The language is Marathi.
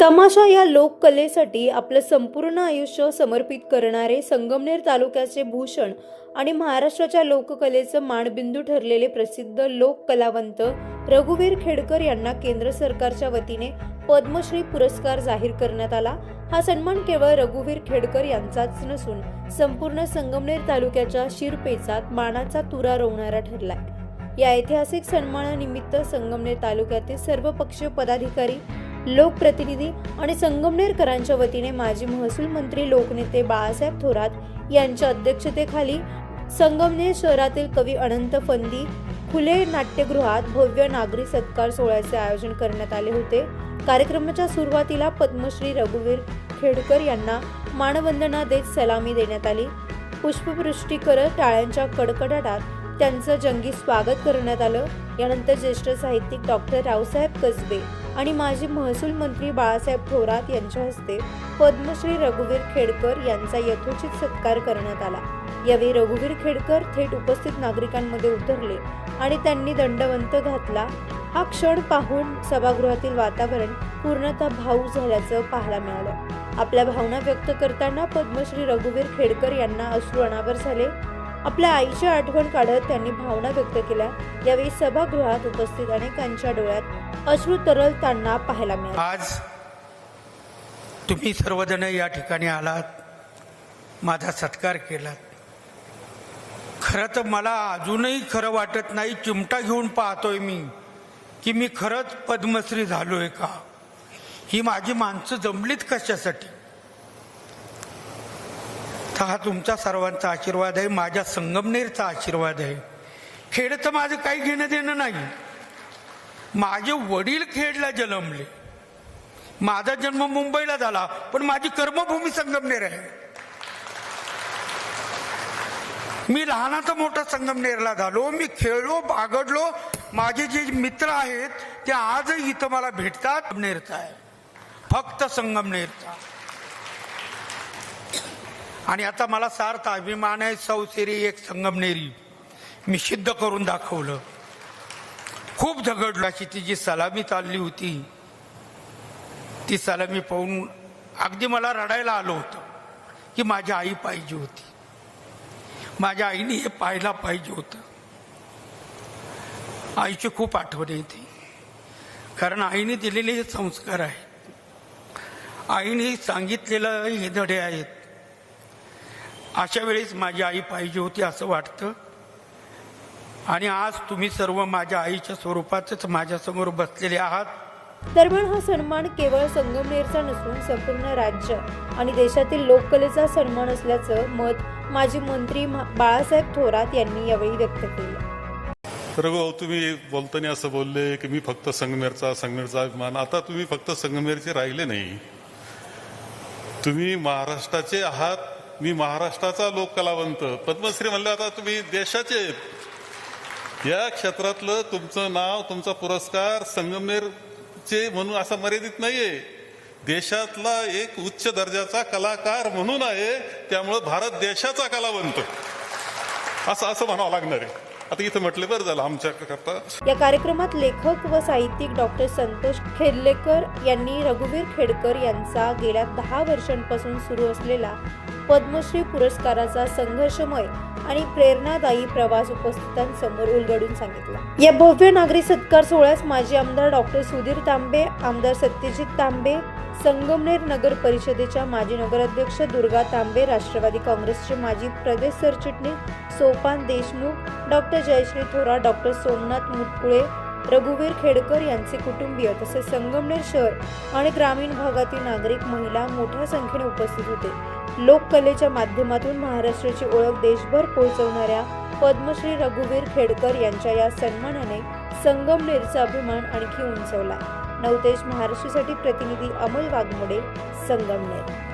तमाशा या लोककलेसाठी आपलं संपूर्ण आयुष्य समर्पित करणारे संगमनेर तालुक्याचे भूषण आणि महाराष्ट्राच्या लोककलेचं माणबिंदू ठरलेले प्रसिद्ध लोककलावंत रघुवीर खेडकर यांना केंद्र सरकारच्या वतीने पद्मश्री पुरस्कार जाहीर करण्यात आला. हा सन्मान केवळ रघुवीर खेडकर यांचाच नसून संपूर्ण संगमनेर तालुक्याच्या शिरपेचात मानाचा तुरा रोवणारा ठरलाय. या ऐतिहासिक सन्मानानिमित्त संगमनेर तालुक्यातील सर्व पक्षीय पदाधिकारी लोकप्रतिनिधी आणि संगमनेरकरांच्या वतीने माजी महसूल मंत्री लोकनेते बाळासाहेब थोरात यांच्या अध्यक्षतेखाली संगमनेर शहरातील कवी अनंत फंदी खुले नाट्यगृहात भव्य नागरी सत्कार सोहळ्याचे आयोजन करण्यात आले होते. कार्यक्रमाच्या सुरुवातीला पद्मश्री रघुवीर खेडकर यांना मानवंदना देत सलामी देण्यात आली. पुष्पवृष्टी करत टाळ्यांच्या कडकडाटात त्यांचं जंगी स्वागत करण्यात आलं. यानंतर ज्येष्ठ साहित्यिक डॉक्टर रावसाहेब कसबे आणि माजी महसूल मंत्री बाळासाहेब थोरात यांच्या हस्ते पद्मश्री रघुवीर खेडकर यांचा यथोचित सत्कार करण्यात आला. यावेळी रघुवीर खेडकर थेट उपस्थित नागरिकांमध्ये उतरले आणि त्यांनी दंडवंत घातला. हा क्षण पाहून सभागृहातील वातावरण पूर्णतः भाऊक झाल्याचं पाहायला मिळालं. आपल्या भावना व्यक्त करताना पद्मश्री रघुवीर खेडकर यांना अश्रू अनावर झाले. आपल्या आईची आठवण काढत त्यांनी भावना व्यक्त केल्या. यावेळी सभागृहात उपस्थित अनेकांच्या डोळ्यात अश्रू तरळताना पाहायला मिळाले. आज तुम्ही सर्वजण या ठिकाणी आलात माझा सत्कार केलात. खरं तर मला अजूनही खरं वाटत नाही चिमटा घेऊन पाहतोय मी की मी खरंच पद्मश्री झालोय का? ही माझी माणसं जमलीत कशासाठी? तर हा तुमचा सर्वांचा आशीर्वाद आहे माझ्या संगमनेरचा आशीर्वाद आहे. खेडचं माझं काही घेणं देणं नाही. माझे वडील खेडला जन्मले. माझा जन्म मुंबईला झाला पण माझी कर्मभूमी संगमनेर आहे. मी लहानाचा मोठा संगमनेरला झालो मी खेळलो बागडलो. माझे जे मित्र आहेत ते आजही इथं मला भेटतात. संगमनेरचा आहे. फक्त संगमनेरचा. आणि आता मला सार्थ अभिमान आहे सौसेरी एक संगमनेरी. मी सिद्ध करून दाखवलं. खूप झगडलो. अशी ती जी सलामी चालली होती ती सलामी पाहून अगदी मला रडायला आलं होतं की माझी आई पाहिजे होती. माझ्या आईने हे पाहायला पाहिजे होतं. आईची खूप आठवण येते. कारण आईने दिलेले हे संस्कार आहेत. आईने सांगितलेलं हे धडे आहेत. अशा वेळेस माझी आई पाहिजे होती असं वाटतं. आणि आज तुम्ही सर्व माझ्या आईच्या स्वरूपातच माझ्यासमोर बसलेले आहात. दरम्यान हा सन्मान केवळ संगमनेरचा नसून संपूर्ण राज्य आणि देशातील लोककलेचा सन्मान असल्याचं मत माजी मंत्री मा- बाळासाहेब थोरात यांनी यावेळी व्यक्त केलं. तर भाऊ तुम्ही बोलताना असं बोलले की मी फक्त संगमेरचा संगमेरचा अभिमान. आता तुम्ही फक्त संगमेरचे राहिले नाही. तुम्ही महाराष्ट्राचे आहात. मी महाराष्ट्राचा लोककलावंत. पद्मश्री म्हणलं आता तुम्ही देशाचे आहेत. या क्षेत्रातलं तुमचं नाव तुमचा पुरस्कार संगमनेरचे म्हणून असा मर्यादित नाहीये. देशातला एक उच्च दर्जाचा कलाकार म्हणून आहे त्यामुळं भारत देशाचा कलावंत असं असं म्हणावं लागणार आहे. आता इथं म्हटलं बरं झालं आमच्या करता. या कार्यक्रमात लेखक व साहित्यिक डॉक्टर संतोष खेडलेकर यांनी रघुवीर खेडकर यांचा गेल्या दहा वर्षांपासून सुरू असलेला पद्मश्री पुरस्काराचा संघर्षमय आणि प्रेरणादायी प्रवास उपस्थितांसमोर उलगडून सांगितला. या भव्य नागरी सत्कार सोहळ्यास माजी आमदार डॉक्टर सुधीर तांबे आमदार सत्यजित तांबे संगमनेर नगर परिषदेच्या माजी नगराध्यक्ष दुर्गा तांबे राष्ट्रवादी काँग्रेसचे माजी प्रदेश सरचिटणीस सोपान देशमुख डॉक्टर जयश्री थोरा डॉक्टर सोमनाथ मुटकुळे रघुवीर खेडकर यांचे कुटुंबीय तसेच संगमनेर शहर आणि ग्रामीण भागातील नागरिक महिला मोठ्या संख्येने उपस्थित होते. लोककलेच्या माध्यमातून महाराष्ट्राची ओळख देशभर पोहोचवणाऱ्या पद्मश्री रघुवीर खेडकर यांच्या या सन्मानाने संगमनेरचा अभिमान आणखी उंचवला. नवतेज महाराष्ट्रासाठी प्रतिनिधी अमोल वाघमोडे संगमनेर.